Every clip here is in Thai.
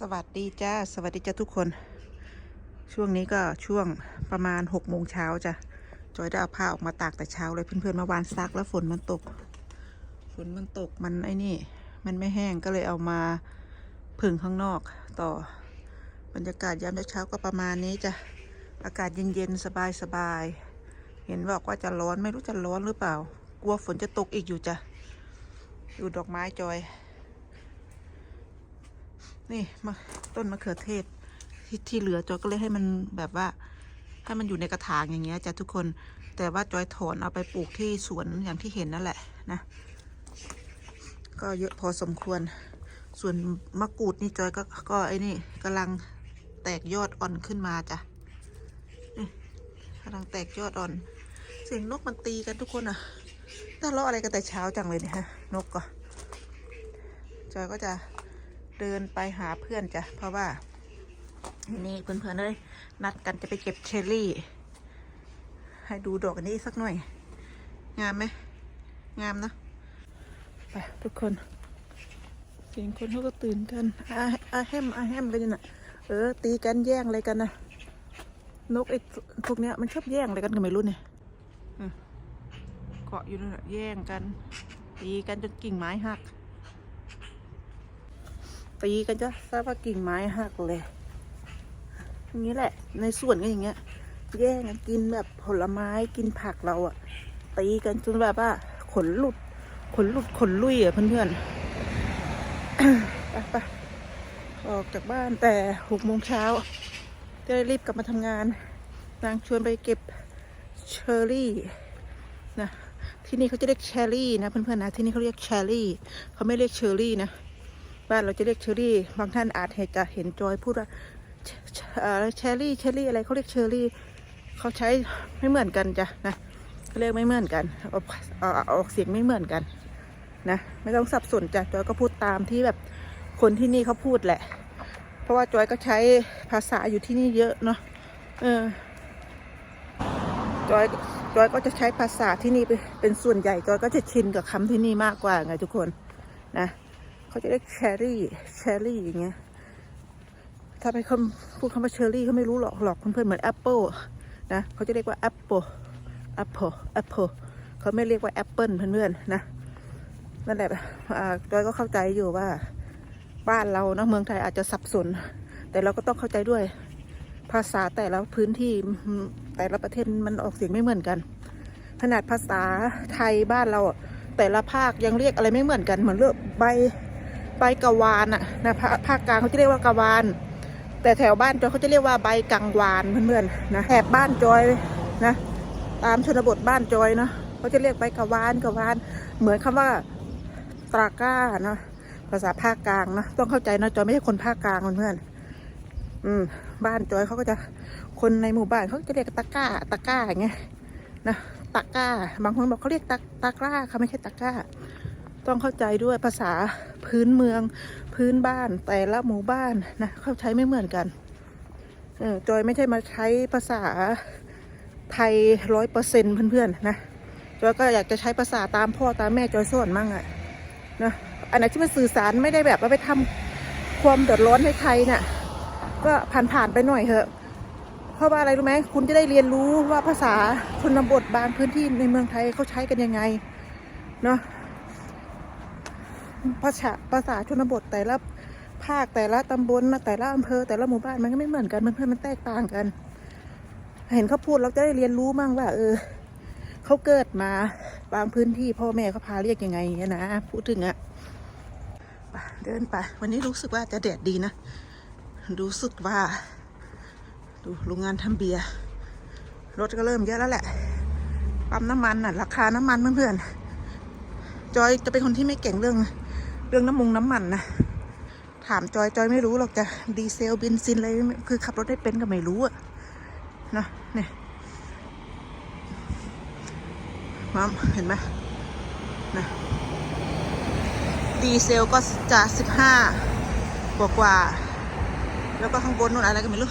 สวัสดีจ้า สวัสดีจ้าทุกคน ช่วงนี้ก็ช่วงประมาณหกโมงเช้าจ้ะ จอยได้เอาผ้าออกมาตากแต่เช้าเลยเพื่อนๆเมื่อวานซักแล้วฝนมันตก ฝนมันตกมันไอ้นี่ มันไม่แห้งก็เลยเอามาผึ่งข้างนอกต่อ บรรยากาศยามเช้าๆก็ประมาณนี้จ้ะ อากาศเย็นๆสบายๆ เห็นบอกว่าจะร้อนไม่รู้จะร้อนหรือเปล่า กลัวฝนจะตกอีกอยู่จ้ะ ดูดอกไม้จอย นี่มาต้นมะเขือเทศที่ที่เหลือจอยก็เลยให้มันแบบว่า ให้มันอยู่ในกระถางอย่างเงี้ยจ้ะทุกคน แต่ว่าจอยถอนเอาไปปลูกที่สวนอย่างที่เห็นนั่นแหละนะ ก็เยอะพอสมควร ส่วนมะกรูดนี่จอยก็ก็ไอ้นี่กำลังแตกยอดอ่อนขึ้นมาจ้ะกำลังแตกยอดอ่อน เสียงนกมันตีกันทุกคนอะทะเลาะอะไรกันแต่เช้าจังเลยเนี่ยฮะนกก็จอยก็จะ เดินไปหาเพื่อนจ้ะ เพราะว่า นี่เพื่อนๆเลย นัดกันจะไปเก็บเชอรี่ ให้ดูดอกอันนี้สักหน่อย งามไหม งามนะไปทุกคนเสียงคนเขาก็ตื่นกันอาอาแฮมอาแฮมกันอยู่นะเออ ตีกันแย่งอะไรกันนะนกไอ้พวกเนี้ยมันชอบแย่งอะไรกันก็ไม่รู้เนี่ยเกาะอยู่นั่นแหละแย่งกัน ตีกันจนกิ่งไม้หัก ตีกันจะทราบว่ากิ่งไม้หักเลยอย่างนี้แหละ ในสวนก็อย่างเงี้ย แย่งกันกินแบบผลไม้กินผักเราอะตีกันจนแบบว่าขนหลุด ขนหลุดขนลุยอะเพื่อนๆไปไปออกจากบ้านแต่หกโมงเช้าจะได้รีบกลับมาทำงาน นางชวนไปเก็บเชอร์รี่นะที่นี่เขาจะเรียกเชอร์รี่นะเพื่อนๆนะที่นี่เขาเรียกเชอร์รี่เขาไม่เรียกเชอร์รี่นะ บ้านเราจะเรียกเชอรี่ บางท่านอาจจะเห็นจอยพูดว่าเชอรี่เชอรี่อะไรเขาเรียกเชอรี่เขาใช้ไม่เหมือนกันจ้ะนะเขาเรียกไม่เหมือนกันออกออกเสียงไม่เหมือนกันนะไม่ต้องสับสนจ้ะจอยก็พูดตามที่แบบคนที่นี่เขาพูดแหละ เพราะว่าจอยก็ใช้ภาษาอยู่ที่นี่เยอะเนาะเออจอยจอยก็จะใช้ภาษาที่นี่เป็นเป็นส่วนใหญ่จอยก็จะชินกับคำที่นี่มากกว่าไงทุกคนนะ เขาจะเรียกเชอรี่เชอรี่อย่างเงี้ยถ้าไปคำพูดคำว่าเชอรี่เขาไม่รู้หรอกหรอกเพื่อนๆเหมือนแอปเปิลนะเขาจะเรียกว่าแอปเปิลแอปเปิลแอปเปิลเขาไม่เรียกว่าแอปเปิลเพื่อนๆนะนั่นแหละอ่าจอยก็เข้าใจอยู่ว่าบ้านเราเนาะเมืองไทยอาจจะสับสน แต่เราก็ต้องเข้าใจด้วยภาษาแต่ละพื้นที่แต่ละประเทศมันออกเสียงไม่เหมือนกัน ขนาดภาษาไทยบ้านเราแต่ละภาคยังเรียกอะไรไม่เหมือนกันเหมือนเรื่องใบ บกะวานอะนะภาคกลางเขาจะเรียกว่ากะวาน แต่แถวบ้านจอยเขาจะเรียกว่าใบกังวานเพื่อนๆนะแถบบ้านจอยนะ ตามชนบทบ้านจอยเนาะเขาจะเรียกใบกะวานกะวาน เหมือนคำว่าตราก้าเนาะภาษาภาคกลางนะต้องเข้าใจนะจอยไม่ใช่คนภาคกลางเพื่อนๆอืม บ้านจอยเขาก็จะคนในหมู่บ้านเขาจะเรียกตะก้าตะก้าอย่างเงี้ยนะตะก้า บางคนบอกเขาเรียกตะตะกร้าเขาไม่ใช่ตะก้า ต้องเข้าใจด้วยภาษาพื้นเมืองพื้นบ้านแต่ละหมู่บ้านนะเข้าใช้ไม่เหมือนกันเออจอยไม่ใช่มาใช้ภาษาไทยร้อยเปอร์เซ็นต์เพื่อนๆนะจอยก็อยากจะใช้ภาษาตามพ่อตามแม่จอยสอนมั่งอะนะอันไหนที่มันสื่อสารไม่ได้แบบว่าไปทำความเดือดร้อนให้ใครน่ะก็ผ่านๆไปหน่อยเถอะเพราะว่าอะไรรู้ไหมคุณจะได้เรียนรู้ว่าภาษาชนบทบางพื้นที่ในเมืองไทยเขาใช้กันยังไงเนาะ ภาษาภาษาชนบทแต่ละภาคแต่ละตำบลแต่ละอำเภอแต่ละหมู่บ้านมันก็ไม่เหมือนกันเพื่อนมันแตกต่างกัน เห็นเขาพูดเราจะได้เรียนรู้มั่งว่า เออเขาเกิดมาบางพื้นที่พ่อแม่เขาพาเรียกยังไงเงี้ยนะพูดถึงอะไปเดินไป วันนี้รู้สึกว่าจะแดดดีนะรู้สึกว่า ดูโรงงานทำเบียร์รถก็เริ่มเยอะแล้วแหละปั๊มน้ำมันน่ะราคาน้ำมันเพื่อนๆจอยจะเป็นคนที่ไม่เก่งเรื่อง เรื่องน้ำมงน้ำมันนะ ถามจอยจอยไม่รู้หรอกจะดีเซลเบนซินอะไรคือขับรถได้เป็นก็ไม่รู้อะนะเนี่ยมัมเห็นไหมนะดีเซลก็จะสิบห้ากว่ากว่า แล้วก็ข้างบนนู่นอะไรก็ไม่รู้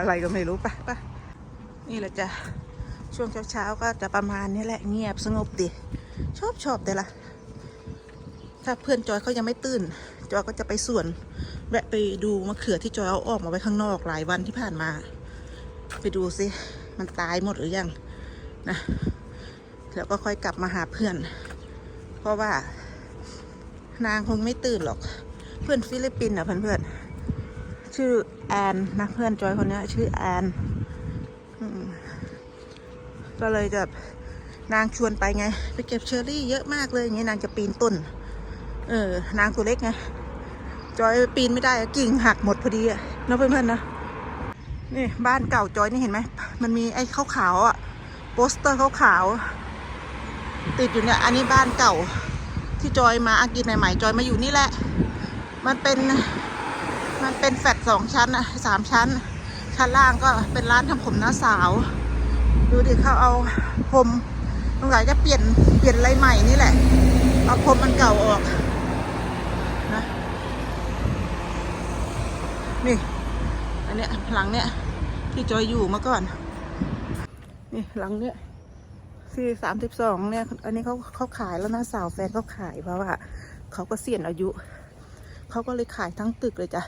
อะไรก็ไม่รู้ปไปนี่แหละจ้ะช่วงเช้าๆก็จะประมาณนี้แหละเงียบสงบดี ชอบชอบแต่ละ ถ้าเพื่อนจอยเขายังไม่ตื่น จอยก็จะไปสวน แวะไปดูมะเขือที่จอยเอาออกมาไว้ข้างนอกหลายวันที่ผ่านมา ไปดูสิมันตายหมดหรือยังนะ แล้วก็ค่อยกลับมาหาเพื่อน เพราะว่านางคงไม่ตื่นหรอก เพื่อนฟิลิปปินส์อะเพื่อนๆชื่อแอนนะเพื่อนจอยคนนี้ชื่อแอนก็เลยจะนางชวนไปไง ไปเก็บเชอร์รี่เยอะมากเลยอย่างงี้นางจะปีนต้น เออ นางตัวเล็กไง จอยปีนไม่ได้กิ่งหักหมดพอดีอะเนาะเพื่อนๆนะนี่บ้านเก่าจอยนี่เห็นไหม มันมีไอ้ขาวๆอะ โปสเตอร์ขาวๆติดอยู่เนี่ย อันนี้บ้านเก่า ที่จอยมาอากินใหม่ๆจอยมาอยู่นี่แหละ มันเป็น มันเป็นแฟลตสองชั้นนะสามชั้น ชั้นล่างก็เป็นร้านทำผมน้าสาว ดูดิเขาเอาผมตรงไหนจะเปลี่ยนเปลี่ยนอะไรใหม่นี่แหละ เอาผมมันเก่าออกนะ นี่ อันเนี้ยหลังเนี้ยที่จอยอยู่เมื่อก่อน นี่หลังเนี้ยที่สามสิบสองเนี่ย อันนี้เขาเขาขายแล้วนะสาวแฟนเขาขายเพราะว่าเขาก็เสี่ยนอายุ เขาก็เลยขายทั้งตึกเลยจ้ะ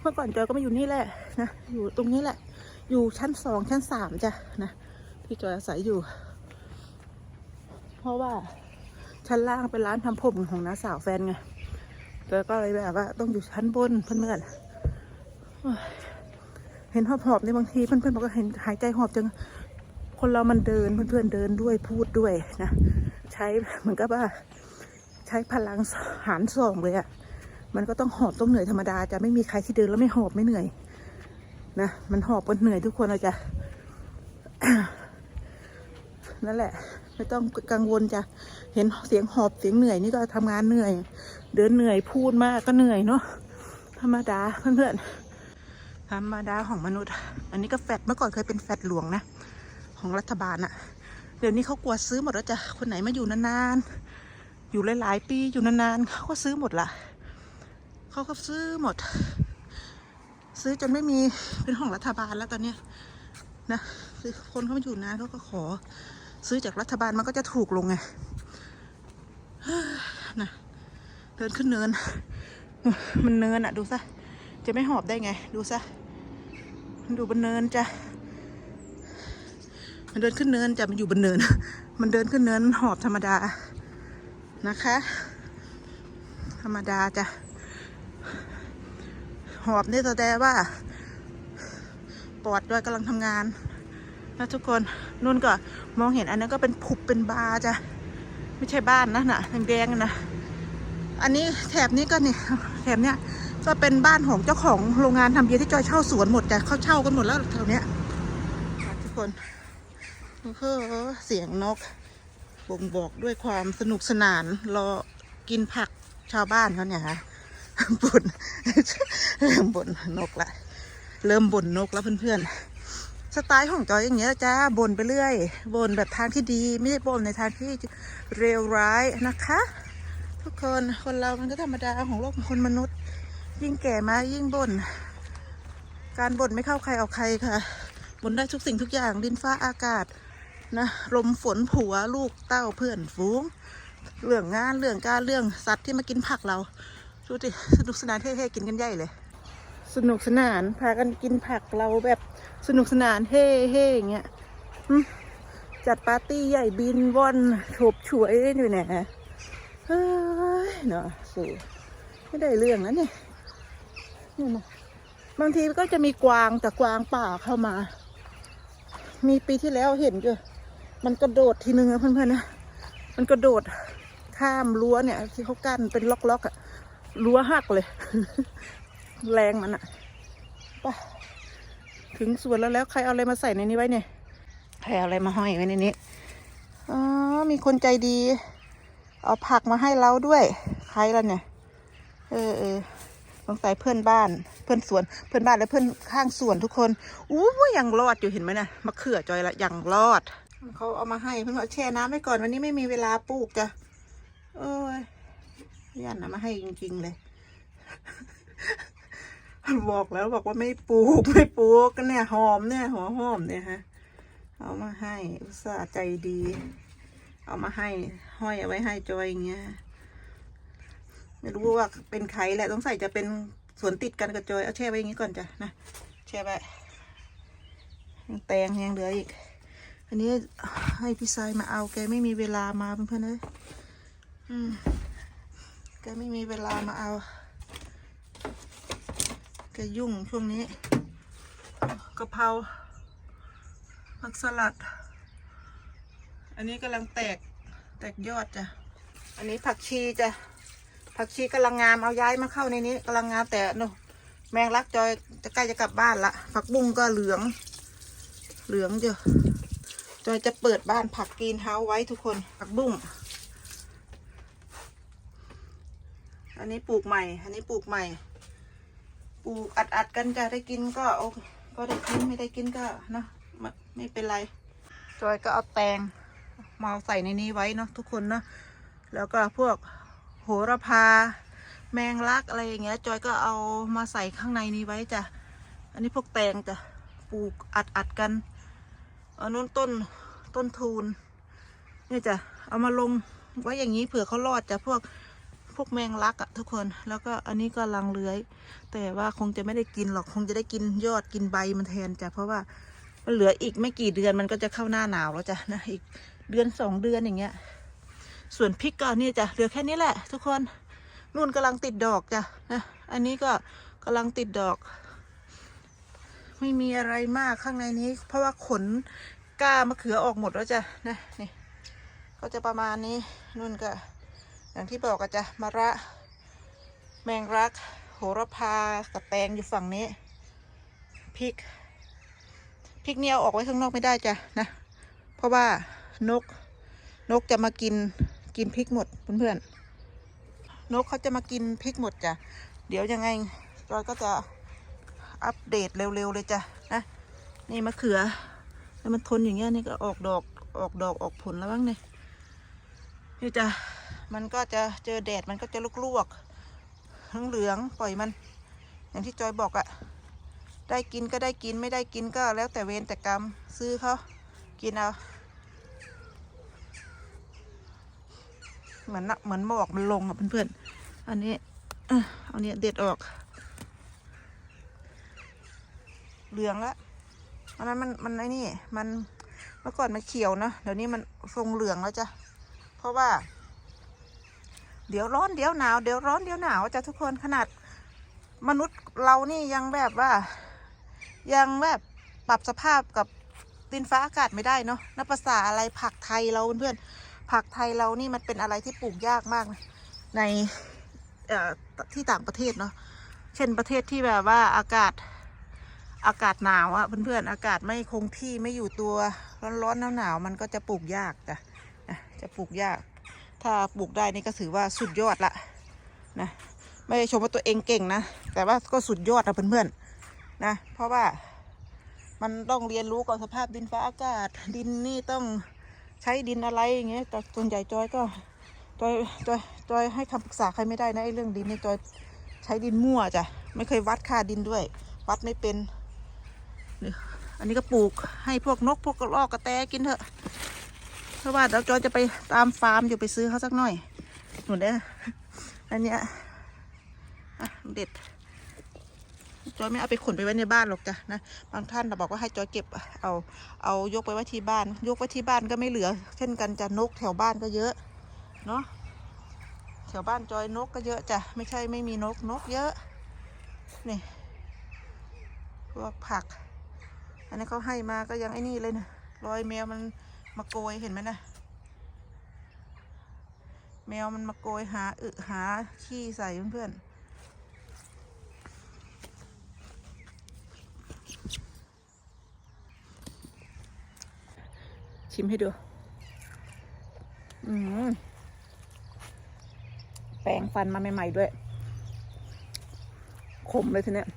เมื่อก่อนจอยก็มาอยู่นี่แหละนะ อยู่ตรงนี้แหละ อยู่ชั้นสองชั้นสามจ้ะนะที่จอยอาศัยอยู่ เพราะว่าชั้นล่างเป็นร้านทำผมของน้าสาวแฟนไงจอยก็เลยแบบว่าต้องอยู่ชั้นบนเพื่อนๆ เห็นหอบๆในบางทีเพื่อนๆบอกว่าเห็นหายใจหอบจัง คนเรามันเดินเพื่อนๆเดินด้วยพูดด้วยนะ ใช้เหมือนกับว่า ใช้พลังหารสองเลยอะมันก็ต้องหอบต้องเหนื่อยธรรมดาจะไม่มีใครที่เดินแล้วไม่หอบไม่เหนื่อยนะ มันหอบมันเหนื่อยทุกคนเลยจ้ะนั่นแหละ ไม่ต้องกังวลจะเห็นเสียงหอบเสียงเหนื่อยนี่ก็ทำงานเหนื่อย เดินเหนื่อยพูดมากก็เหนื่อยเนาะธรรมดาเพื่อนๆ ธรรมดาของมนุษย์ อันนี้ก็แฟดเมื่อก่อนเคยเป็นแฟดหลวงนะ ของรัฐบาลอะเดี๋ยวนี้เขากลัวซื้อหมดแล้วจ้ะคนไหนมาอยู่นานๆ อยู่หลายๆ ปีอยู่นานๆเขาก็ซื้อหมดละเขาก็ซื้อหมด ซื้อจนไม่มีเป็นของรัฐบาลแล้วตอนเนี้ยนะคือคนเขามาอยู่นานเขาก็ขอ ซื้อจากรัฐบาลมันก็จะถูกลงไงนะเดินขึ้นเนิน มันเนินอะดูซะจะไม่หอบได้ไง ดูซะ ดูบนเนินจ้ะ มันเดินขึ้นเนินจ้ะ มันอยู่บนเนิน มันเดินขึ้นเนินหอบธรรมดา นะคะ ธรรมดาจ้ะ หอบนี่แสดงว่า ปอดด้วยกำลังทำงานนะทุกคนนุ่นก็มองเห็นอันนั้นก็เป็นผุบเป็นบาจ้ะ ไม่ใช่บ้านนะน่ะแดงๆนะ อันนี้แถบนี้ก็นี่แถบเนี้ย ก็เป็นบ้านของเจ้าของโรงงานทำเบียร์ที่จอยเช่าสวนหมดจ้ะเขาเช่ากันหมดแล้วแถวเนี้ยทุกคนโอ้โหเสียงนกบ่งบอกด้วยความสนุกสนานรอกินผักชาวบ้านเขาเนี่ยฮะบ่นเริ่มบ่นนกละเริ่มบ่นนกแล้วเพื่อนๆ สไตล์ของจอยอย่างเงี้ยจ้าบ่นไปเรื่อยบ่นแบบทางที่ดี ไม่ได้บ่นในทางที่เลวร้ายนะคะ ทุกคนคนเรามันก็ธรรมดาของโลกคนมนุษย์ ยิ่งแก่มายิ่งบ่น การบ่นไม่เข้าใครออกใครค่ะบ่นได้ทุกสิ่งทุกอย่างดินฟ้าอากาศนะลมฝนผัวลูกเต้าเพื่อนฝูง เรื่องงานเรื่องการเรื่องสัตว์ที่มากินผักเราดูดิสนุกสนานเท่ๆกินกันใหญ่เลย สนุกสนานพากันกินผักเราแบบสนุกสนานเฮ่เฮ่อย่างเงี้ยจัดปาร์ตี้ใหญ่บินว่อนโฉบฉวยอยู่เนี่ยเฮ้ยเนาะสูไม่ได้เรื่องนะเนี่ย นี่นะบางทีก็จะมีกวางแต่กวางป่าเข้ามา มีปีที่แล้วเห็นอยู่มันกระโดดทีนึงนะเพื่อนๆนะมันกระโดดข้ามรั้วเนี่ย ที่เขากั้นเป็นล็อกๆอะรั้วหักเลย แรงมันอะไปถึงสวนแล้วแล้วใครเอาอะไรมาใส่ในนี้ไว้เนี่ยใครเอาอะไรมาห้อยไว้ในนี้อ๋อมีคนใจดี เอาผักมาให้เราด้วย ใครล่ะเนี่ย เออเออ สงสัยเพื่อนบ้าน เพื่อนสวน เพื่อนบ้านและเพื่อนข้างสวนทุกคนอู้ยังรอดอยู่เห็นไหมนะมะเขือจอยละยังรอด เขาเอามาให้เพื่อนบอกแช่น้ำไว้ก่อนวันนี้ไม่มีเวลาปลูกจ้ะเอ้ยยันเอามาให้จริง ๆ เลย บอกแล้วบอกว่าไม่ปลูกไม่ปลูกกันเนี่ยหอมเนี่ยหัวหอมเนี่ยฮะ เอามาให้อุตส่าห์ใจดี เอามาให้ห้อยเอาไว้ให้จอยอย่างเงี้ย ไม่รู้ว่าเป็นใครแหละต้องใส่จะเป็นสวนติดกันกับจอย เอาแช่ไว้อย่างนี้ก่อนจ้ะนะแช่ไว้ยังแตงยังเหลืออีก อันนี้ให้พี่ชายมาเอาแกไม่มีเวลามาเพื่อนๆเลยแกไม่มีเวลามาเอา แกยุ่งช่วงนี้กะเพราผักสลัด อันนี้กำลังแตกแตกยอดจ้ะ อันนี้ผักชีจ้ะ ผักชีกำลังงามเอาย้ายมาเข้าในนี้กำลังงามแต่โนแมงลักจอยจะใกล้จะกลับบ้านละผักบุ้งก็เหลือง เหลืองเจ้ะจอยจะเปิดบ้านผักกรีนเฮาส์ไว้ทุกคนผักบุ้งอันนี้ปลูกใหม่ อันนี้ปลูกใหม่ ปลูกอัดอัดๆกันจะได้กินก็โอเคก็ได้กินไม่ได้กินก็เนาะไม่ไม่เป็นไร จอยก็เอาแตงมาใส่ในนี้ไว้เนาะทุกคนเนาะแล้วก็พวก หระพา แมงลักอะไรอย่างเงี้ย จอยก็เอามาใส่ข้างในนี้ไว้จ้ะ อันนี้พวกแตงจ้ะ ปลูกอัดอัดกันอันนู้นต้นต้นทูนนี่จ้ะ เอามาลงไว้อย่างนี้เผื่อเขารอดจ้ะพวกพวกแมงลักอะทุกคน แล้วก็อันนี้ก็ลังเลื้อย แต่ว่าคงจะไม่ได้กินหรอก คงจะได้กินยอดกินใบมันแทนจ้ะ เพราะว่ามันเหลืออีกไม่กี่เดือนมันก็จะเข้าหน้าหนาวแล้วจ้ะนะอีกเดือนสองเดือนอย่างเงี้ย ส่วนพริกก็นี่จ้ะเหลือแค่นี้แหละ ทุกคนนู่นกำลังติดดอกจ้ะนะอันนี้ก็กำลังติดดอก ไม่มีอะไรมากข้างในนี้ เพราะว่าขนก้ามะเขือออกหมดแล้วจ้ะนะนี่ก็จะประมาณนี้นู่นก็ อย่างที่บอกอะจ้ะมะระแมงรัก โหระพากระแตงอยู่ฝั่งนี้พริกพริกเนี่ยเอาออกไว้ข้างนอกไม่ได้จ้ะนะ เพราะว่านกนกจะมากิน กินพริกหมดเพื่อนๆนกเขาจะมากินพริกหมดจ้ะเดี๋ยวยังไงจอยก็จะอัปเดตเร็วๆเลยจ้ะนะนี่มะเขือแล้วมันทนอย่างเงี้ยนี่ก็ออกดอกออกดอกออกผลแล้วบ้างเนี่ยนี่จ้ะมันก็จะเจอแดดมันก็จะลวกๆเหลืองๆปล่อยมัน อย่างที่จอยบอกอะได้กินก็ได้กินไม่ได้กินก็แล้วแต่เวรแต่กรรมซื้อเขากินเอา เหมือนน่ะเหมือนหมอกมันลงอะเพื่อนๆอันนี้เอาเนี่ยเด็ดออก เหลืองละอันนั้นมันมันไอ้นี่ มันเมื่อก่อนมันเขียวเนอะเดี๋ยวนี้มันทรงเหลืองแล้วจ้ะเพราะว่า เดี๋ยวร้อนเดี๋ยวหนาวเดี๋ยวร้อนเดี๋ยวหนาวจ้ะทุกคนขนาดมนุษย์เรานี่ยังแบบว่า ยังแบบปรับสภาพกับดินฟ้าอากาศไม่ได้เนาะนับภาษาอะไรผักไทยเราเพื่อนๆ ผักไทยเรานี่มันเป็นอะไรที่ปลูกยากมากในที่ต่างประเทศเนาะเช่นประเทศที่แบบว่าอากาศอากาศหนาวอะเพื่อนๆอากาศไม่คงที่ไม่อยู่ตัวร้อนๆหนาวๆมันก็จะปลูกยากจ้ะนะจะปลูกยาก ถ้าปลูกได้นี่ก็ถือว่าสุดยอดละนะไม่ได้ชมว่าตัวเองเก่งนะแต่ว่าก็สุดยอดนะเพื่อนๆนะเพราะว่ามันต้องเรียนรู้กับสภาพดินฟ้าอากาศ ดินนี่ต้อง ใช้ดินอะไรอย่างเงี้ยแต่ส่วนใหญ่จอยก็จอยจอยจอยให้คำปรึกษาใครไม่ได้นะไอ้เรื่องดินนี่จอยใช้ดินมั่วจ้ะไม่เคยวัดค่าดินด้วย วัดไม่เป็นนี่อันนี้ก็ปลูกให้พวกนกพวกกระรอกกระแตกินเถอะ เพราะว่าเดี๋ยวจอยจะไปตามฟาร์มอยู่ไปซื้อเขาสักหน่อยหนุนเด้ออันเนี้ยอะเด็ด จอยไม่เอาไปขนไปไว้ในบ้านหรอกจ้ะนะบางท่านน่ะบอกว่าให้จอยเก็บเอาเอายกไปไว้ที่บ้าน ยกไว้ที่บ้านก็ไม่เหลือ เช่นกันจ้ะนกแถวบ้านก็เยอะเนาะแถวบ้านจอยนกก็เยอะจ้ะไม่ใช่ไม่มีนกนกเยอะนี่พวกผัก อันนี้เขาให้มาก็ยังไอ้นี่เลยนะรอยแมวมันมาโกยเห็นไหมนะแมวมันมาโกยหาอึหาขี้ใส่เพื่อนๆ ชิมให้ดู อืมแปรงฟันมาใหม่ ๆ ด้วย ขมเลยทีเนี้ย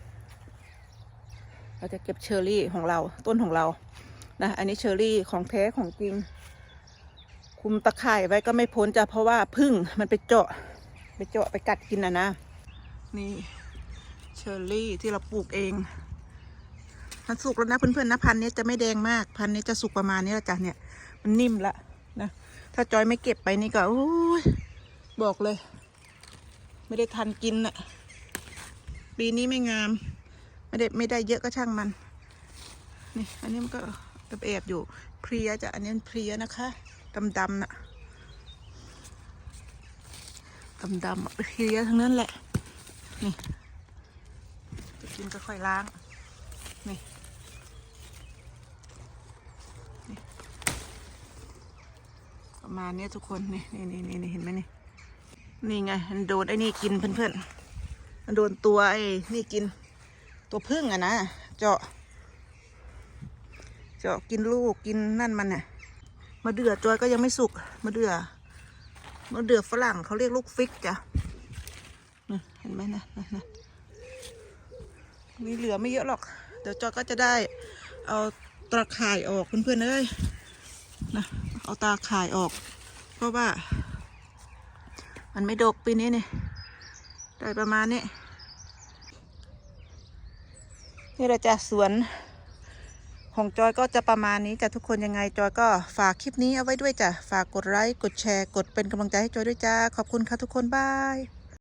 เราจะเก็บเชอร์รี่ของเรา ต้นของเรา นะ อันนี้เชอร์รี่ของแท้ของจริง คุมตะข่ายไว้ก็ไม่พ้นจ้ะ เพราะว่าพึ่งมันไปเจาะ ไปเจาะไปกัดกินนะนะ นี่เชอร์รี่ที่เราปลูกเองมันสุกแล้วนะเพื่อนๆนะพันนี้จะไม่แดงมาก พันนี้จะสุกประมาณนี้ละจ้ะเนี่ย มันนิ่มละนะ ถ้าจอยไม่เก็บไปนี่ก็อ้ยบอกเลย ไม่ได้ทันกินน่ะ ปีนี้ไม่งาม ไม่ได้ไม่ได้เยอะก็ช่างมัน นี่ อันนี้มันก็แอบอยู่ เพลียจะอันนี้เพลียนะคะดำๆน่ะดำๆเพลียทั้งนั้นแหละ นี่กินก็ค่อยล้าง นี่ ประมาณเนี้ยทุกคนนี่นี่นี่นี่เห็นไหมนี่นี่ไงมันโดนไอ้นี่กินเพื่อนๆมันโดนตัวไอ้นี่กิน ตัวพึ่งอะนะเจาะ เจาะกินลูกกินนั่นมันน่ะมะเดือจอยก็ยังไม่สุกมะเดือมะเดือฝรั่งเขาเรียกลูกฟิกจ้ะเห็นไหมนะนะนะมีเหลือไม่เยอะหรอก เดี๋ยวจอยก็จะได้ เอาตาข่ายออกเพื่อนๆเอ้ยนะ เอาตาข่ายออก เพราะว่า มันไม่ดกปีนี้นี่ได้ประมาณนี้นี่เราจะสวนของจอยก็จะประมาณนี้จ้ะทุกคนยังไงจอยก็ฝากคลิปนี้เอาไว้ด้วยจ้ะฝากกดไลค์กดแชร์ กดเป็นกำลังใจให้จอยด้วยจ้าขอบคุณค่ะทุกคนบาย